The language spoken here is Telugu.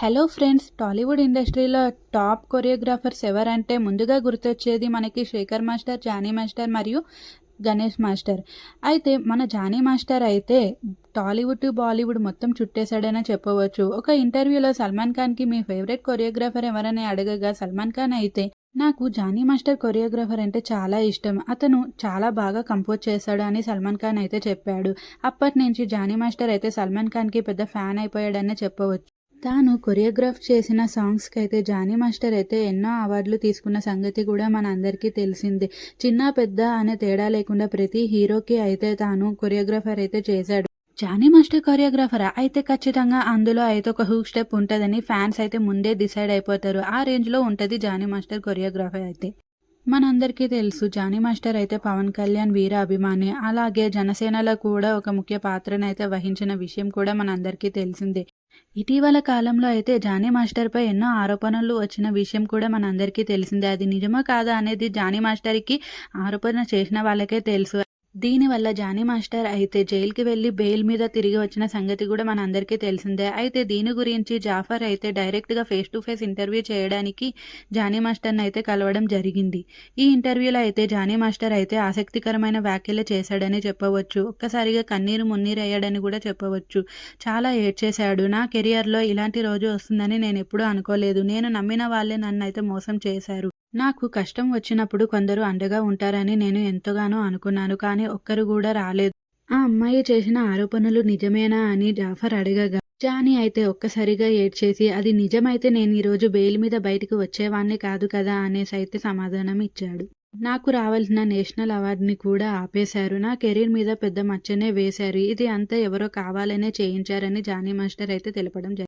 హలో ఫ్రెండ్స్ టాలీవుడ్ ఇండస్ట్రీలో టాప్ కొరియోగ్రాఫర్స్ ఎవరంటే ముందుగా గుర్తొచ్చేది మనకి శేఖర్ మాస్టర్ జానీ మాస్టర్ మరియు గణేష్ మాస్టర్. అయితే మన జానీ మాస్టర్ అయితే టాలీవుడ్ బాలీవుడ్ మొత్తం చుట్టేశాడనే చెప్పవచ్చు. ఒక ఇంటర్వ్యూలో సల్మాన్ ఖాన్కి మీ ఫేవరెట్ కొరియోగ్రాఫర్ ఎవరని అడగగా సల్మాన్ ఖాన్ అయితే నాకు జానీ మాస్టర్ కొరియోగ్రాఫర్ అంటే చాలా ఇష్టం. అతను చాలా బాగా కంపోజ్ చేశాడు అని సల్మాన్ ఖాన్ అయితే చెప్పాడు. అప్పటి నుంచి జానీ మాస్టర్ అయితే సల్మాన్ ఖాన్కి పెద్ద ఫ్యాన్ అయిపోయాడనే చెప్పవచ్చు. తాను కొరియోగ్రాఫ్ చేసిన సాంగ్స్కి అయితే జానీ మాస్టర్ అయితే ఎన్నో అవార్డులు తీసుకున్న సంగతి కూడా మన అందరికీ తెలిసిందే. చిన్న పెద్ద అనే తేడా లేకుండా ప్రతి హీరోకి అయితే తాను కొరియోగ్రాఫర్ అయితే చేశాడు. జానీ మాస్టర్ కొరియోగ్రాఫరా? అయితే ఖచ్చితంగా అందులో అయితే ఒక హూక్ స్టెప్ ఉంటుందని ఫ్యాన్స్ అయితే ముందే డిసైడ్ అయిపోతారు. ఆ రేంజ్లో ఉంటుంది జానీ మాస్టర్ కొరియోగ్రాఫర్ అయితే. మనందరికీ తెలుసు జానీ మాస్టర్ అయితే పవన్ కళ్యాణ్ వీర అభిమాని. అలాగే జనసేనలో కూడా ఒక ముఖ్య పాత్రనైతే వహించిన విషయం కూడా మనందరికీ తెలిసిందే. ఇటీవల కాలంలో అయితే జానీ మాస్టర్పై ఎన్నో ఆరోపణలు వచ్చిన విషయం కూడా మనందరికీ తెలిసిందే. అది నిజమో కాదా అనేది జానీ మాస్టర్కి ఆరోపణ చేసిన వాళ్ళకే తెలుసు. దీనివల్ల జానీ మాస్టర్ అయితే జైలుకి వెళ్ళి బెయిల్ మీద తిరిగి వచ్చిన సంగతి కూడా మన అందరికీ తెలిసిందే. అయితే దీని గురించి జాఫర్ అయితే డైరెక్ట్గా ఫేస్ టు ఫేస్ ఇంటర్వ్యూ చేయడానికి జానీ మాస్టర్ని అయితే కలవడం జరిగింది. ఈ ఇంటర్వ్యూలో అయితే జానీ మాస్టర్ అయితే ఆసక్తికరమైన వ్యాఖ్యలు చేశాడని చెప్పవచ్చు. ఒక్కసారిగా కన్నీరు మున్నీరు అయ్యాడని కూడా చెప్పవచ్చు. చాలా ఏడ్చేశాడు. నా కెరియర్లో ఇలాంటి రోజు వస్తుందని నేను ఎప్పుడూ అనుకోలేదు. నేను నమ్మిన వాళ్ళే నన్ను అయితే మోసం చేశారు. నాకు కష్టం వచ్చినప్పుడు కొందరు అండగా ఉంటారని నేను ఎంతగానో అనుకున్నాను కానీ ఒక్కరు కూడా రాలేదు. ఆ అమ్మాయి చేసిన ఆరోపణలు నిజమేనా అని జాఫర్ అడగగా. జానీ అయితే ఒక్కసారిగా ఏడ్చేసి అది నిజమైతే నేను ఈరోజు బెయిల్ మీద బయటకు వచ్చేవాణ్ణి కాదు కదా అనేసి అయితే సమాధానం ఇచ్చాడు. నాకు రావాల్సిన నేషనల్ అవార్డుని కూడా ఆపేశారు. నా కెరీర్ మీద పెద్ద మచ్చనే వేశారు. ఇది అంతా ఎవరో కావాలనే చేయించారని జానీ మాస్టర్ అయితే తెలపడం జరిగింది.